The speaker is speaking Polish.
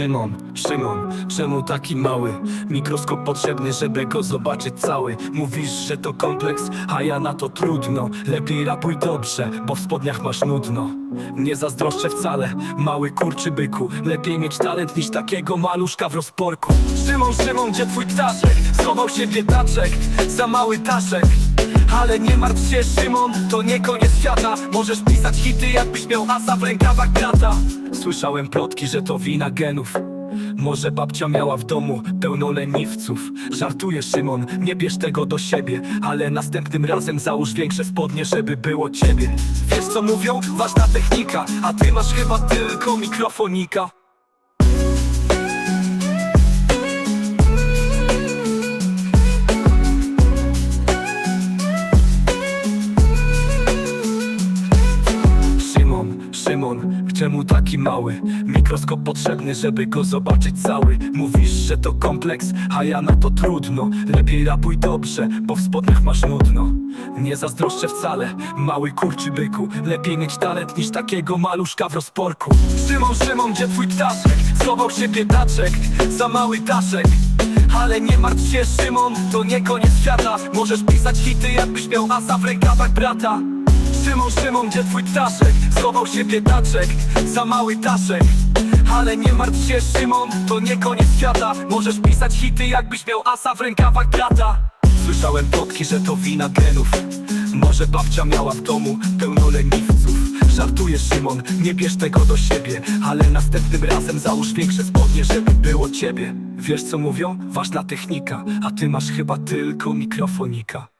Szymon, Szymon, czemu taki mały? Mikroskop potrzebny, żeby go zobaczyć cały. Mówisz, że to kompleks, a ja na to trudno. Lepiej rapuj dobrze, bo w spodniach masz nudno. Nie zazdroszczę wcale, mały kurczy byku. Lepiej mieć talent niż takiego maluszka w rozporku. Szymon, Szymon, gdzie twój ptaszek? Schował się biedaczek, za mały taszek ale nie martw się Szymon, to nie koniec świata. Możesz pisać hity jakbyś miał asa w rękawach brata. Słyszałem plotki, że to wina genów. Może babcia miała w domu pełno leniwców. Żartuję Szymon, nie bierz tego do siebie. Ale następnym razem załóż większe spodnie, żeby było ciebie. Wiesz co mówią? Ważna technika A ty masz chyba tylko mikrofonika Szymon, czemu taki mały? Mikroskop potrzebny, żeby go zobaczyć cały. Mówisz, że to kompleks, a ja na to trudno. Lepiej rapuj dobrze, bo w spodniach masz nudno. Nie zazdroszczę wcale, mały kurczy byku. Lepiej mieć talent niż takiego maluszka w rozporku. Szymon, Szymon, gdzie twój ptaszek? Schował się biedaczek, za mały daszek ale nie martw się Szymon, to nie koniec świata. Możesz pisać hity jakbyś miał asa w rękawach brata. Szymon, Szymon, gdzie twój ptaszek? Schował się biedaczek, za mały taszek. Ale nie martw się Szymon, to nie koniec świata. Możesz pisać hity jakbyś miał asa w rękawach brata. Słyszałem plotki, że to wina genów. Może babcia miała w domu pełno leniwców. Żartuję Szymon, nie bierz tego do siebie. Ale następnym razem załóż większe spodnie, żeby było ciebie. Wiesz co mówią? Ważna technika, a ty masz chyba tylko mikrofonika